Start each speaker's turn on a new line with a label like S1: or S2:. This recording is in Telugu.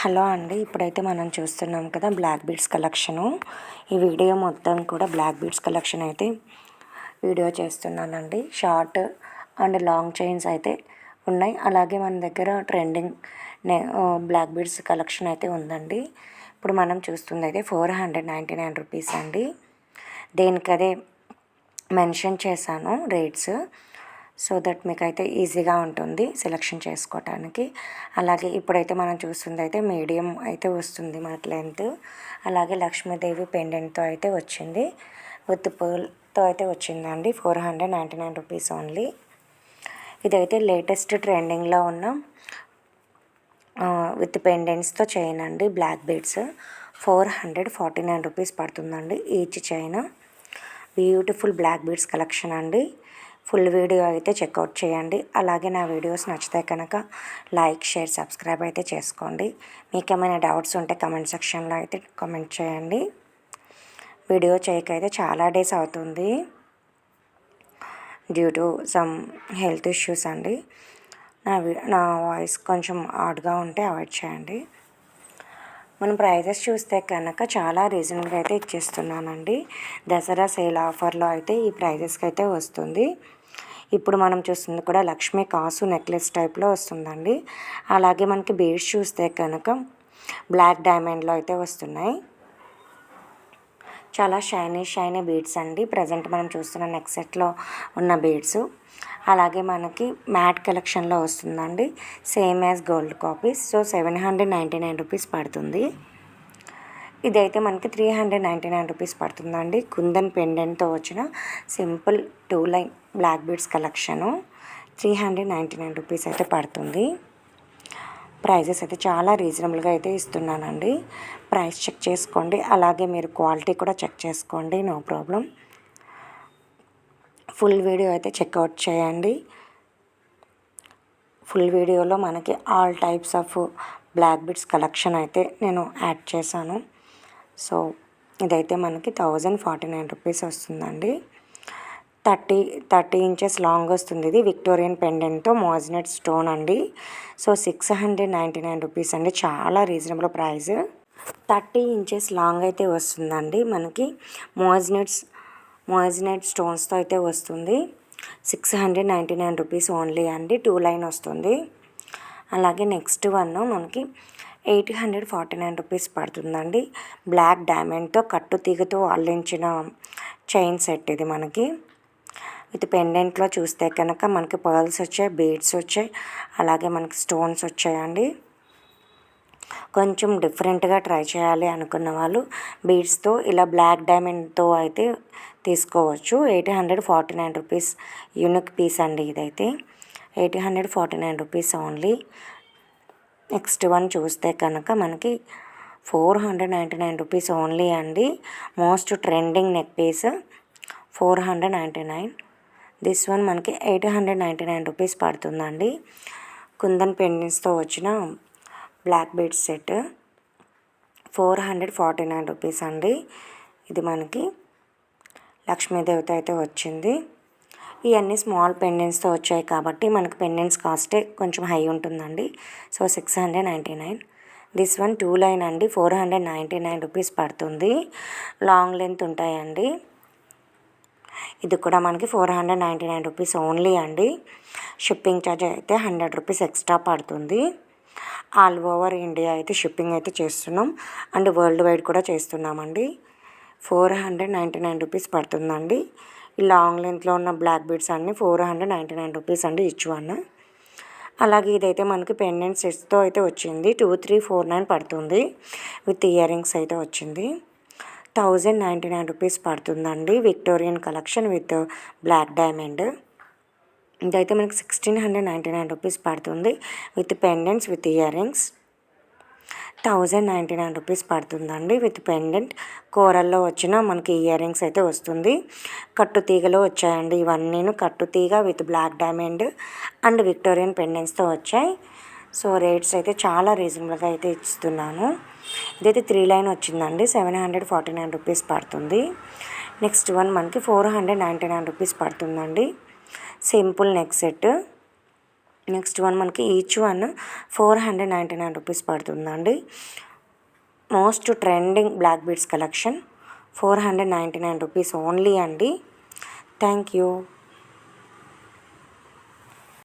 S1: హలో అండి ఇప్పుడైతే మనం చూస్తున్నాం కదా బ్లాక్ బీడ్స్ కలెక్షను ఈ వీడియో మొత్తం కూడా బ్లాక్ బీడ్స్ కలెక్షన్ అయితే వీడియో చేస్తున్నానండి. షార్ట్ అండ్ లాంగ్ చైన్స్ అయితే ఉన్నాయి. అలాగే మన దగ్గర ట్రెండింగ్ బ్లాక్ బీడ్స్ కలెక్షన్ అయితే ఉందండి. ఇప్పుడు మనం చూస్తుంది అయితే four hundred ninety nine rupees అండి. దేనికదే మెన్షన్ చేశాను రేట్స్ సో దట్ మీకు అయితే ఈజీగా ఉంటుంది సెలెక్షన్ చేసుకోవటానికి అలాగే ఇప్పుడైతే మనం చూస్తుంది అయితే మీడియం అయితే వస్తుంది మనకి లెంత్. అలాగే లక్ష్మీదేవి పెండెంట్తో అయితే వచ్చింది. విత్ పూల్తో అయితే వచ్చిందండి four hundred ninety nine rupees only. ఇదైతే లేటెస్ట్ ట్రెండింగ్లో ఉన్న విత్ పెండెంట్స్తో చైన్ అండి black beads. Four hundred forty nine rupees పడుతుందండి each chain. Beautiful black beads collection అండి. ఫుల్ వీడియో అయితే చెక్అవుట్ చేయండి. అలాగే నా వీడియోస్ నచ్చితే కనుక లైక్ షేర్ సబ్స్క్రైబ్ అయితే చేసుకోండి. మీకు ఏమైనా డౌట్స్ ఉంటే కమెంట్ సెక్షన్లో అయితే కమెంట్ చేయండి. వీడియో చేయకైతే చాలా డేస్ అవుతుంది. Due to some health issues అండి. నా నా వాయిస్ కొంచెం ఆడ్గా ఉంటే అవాయిడ్ చేయండి. మనం ప్రైజెస్ చూస్తే కనుక చాలా రీజనబుల్గా అయితే ఇచ్చేస్తున్నానండి. దసరా సేల్ ఆఫర్లో అయితే ఈ ప్రైజెస్కి అయితే వస్తుంది. ఇప్పుడు మనం చూస్తుంది కూడా లక్ష్మీ కాసు నెక్లెస్ టైప్లో వస్తుందండి. అలాగే మనకి బేడ్స్ చూస్తే కనుక బ్లాక్ డైమండ్లో అయితే వస్తున్నాయి. చాలా షైనీ షైనీ బీడ్స్ అండి. ప్రజెంట్ మనం చూస్తున్న నెక్ సెట్లో ఉన్న బీడ్స్. అలాగే మనకి మ్యాట్ కలెక్షన్లో వస్తుందండి. Same as gold copies. So seven hundred ninety nine rupees పడుతుంది. ఇదైతే మనకి three hundred ninety nine rupees పడుతుందండి. కుందన్ పెండెంట్తో వచ్చిన simple two line black beads collection. Three hundred ninety nine rupees అయితే పడుతుంది. ప్రైజెస్ అయితే చాలా రీజనబుల్గా అయితే ఇస్తున్నానండి. ప్రైస్ చెక్ చేసుకోండి. అలాగే మీరు క్వాలిటీ కూడా చెక్ చేసుకోండి. No problem. ఫుల్ వీడియో అయితే చెక్అవుట్ చేయండి. ఫుల్ వీడియోలో మనకి all types of black beads collection అయితే నేను యాడ్ చేశాను. సో ఇదైతే మనకి థౌజండ్ ఫార్టీ నైన్ రూపీస్ వస్తుందండి. థర్టీ థర్టీ ఇంచెస్ లాంగ్ వస్తుంది. ఇది విక్టోరియన్ పెండెంట్తో మోజినెట్ స్టోన్ అండి. So six hundred ninety nine rupees అండి. చాలా reasonable price. Thirty inches long అయితే వస్తుందండి మనకి. మోజినెట్స్ మోజినెట్ స్టోన్స్తో అయితే వస్తుంది. Six hundred ninety nine rupees only అండి. టూ లైన్ వస్తుంది. అలాగే నెక్స్ట్ వన్ మనకి eight hundred forty nine rupees పడుతుందండి. బ్లాక్ డైమండ్తో కట్టు తీగతో అల్లించిన చైన్ సెట్ ఇది మనకి. ఇది పెండెంట్లో చూస్తే కనుక మనకి పర్ల్స్ వచ్చాయి బీడ్స్ వచ్చాయి అలాగే మనకి స్టోన్స్ వచ్చాయండి. కొంచెం డిఫరెంట్గా ట్రై చేయాలి అనుకున్న వాళ్ళు బీడ్స్తో ఇలా బ్లాక్ డైమండ్తో అయితే తీసుకోవచ్చు. Eight hundred forty nine rupees unique piece అండి ఇదైతే. Eight hundred forty nine rupees only. Next one చూస్తే కనుక మనకి four hundred ninety nine rupees only అండి. Most trending neck piece four hundred ninety nine. This one మనకి eight hundred ninety nine rupees పడుతుందండి. కుందన్ పెండింగ్స్తో వచ్చిన black beads set four hundred forty nine rupees అండి. ఇది మనకి లక్ష్మీదేవత అయితే వచ్చింది. ఇవన్నీ స్మాల్ పెండెంట్స్తో వచ్చాయి కాబట్టి మనకు పెండెంట్స్ కాస్టే కొంచెం హై ఉంటుందండి. So six hundred ninety nine. This one two line అండి four hundred ninety nine rupees పడుతుంది. లాంగ్ లెంత్ ఉంటాయండి. ఇది కూడా మనకి four hundred ninety nine rupees only అండి. షిప్పింగ్ ఛార్జ్ అయితే హండ్రెడ్ రూపీస్ ఎక్స్ట్రా పడుతుంది. ఆల్ ఓవర్ ఇండియా అయితే షిప్పింగ్ అయితే చేస్తున్నాం. అండ్ వరల్డ్ వైడ్ కూడా చేస్తున్నామండి. Four hundred ninety nine rupees పడుతుందండి. ఈ లాంగ్ లెంత్లో ఉన్న బ్లాక్ బీడ్స్ అన్నీ four hundred ninety nine rupees అండి ఇచ్ వన్ అలాగే ఇదైతే మనకి పెండెంట్ సెట్స్తో అయితే వచ్చింది. టూ త్రీ ఫోర్ నైన్ పడుతుంది. విత్ ఇయర్ రింగ్స్ అయితే వచ్చింది. థౌజండ్ నైంటీ నైన్ రూపీస్ పడుతుందండి. Victorian collection with black diamond. ఇదైతే మనకి sixteen hundred ninety nine rupees పడుతుంది. With pendants with earrings. Thousand ninety nine rupees పడుతుందండి. విత్ పెండెంట్ కూరల్లో వచ్చిన మనకి ఇయర్ రింగ్స్ అయితే వస్తుంది. కట్టు తీగలో వచ్చాయండి. ఇవన్నీ కట్టు తీగ with black diamond and Victorian పెండెంట్స్తో వచ్చాయి. సో రేట్స్ అయితే చాలా రీజనబుల్గా అయితే ఇస్తున్నాను. ఇదైతే త్రీ లైన్ వచ్చిందండి. Seven hundred forty nine rupees పడుతుంది. నెక్స్ట్ వన్ మనకి four hundred ninety nine rupees పడుతుందండి. Simple neck set. Next one మనకి each one four hundred ninety nine rupees పడుతుందండి. Most trending black beads collection. Four hundred ninety nine rupees only అండి. Thank you.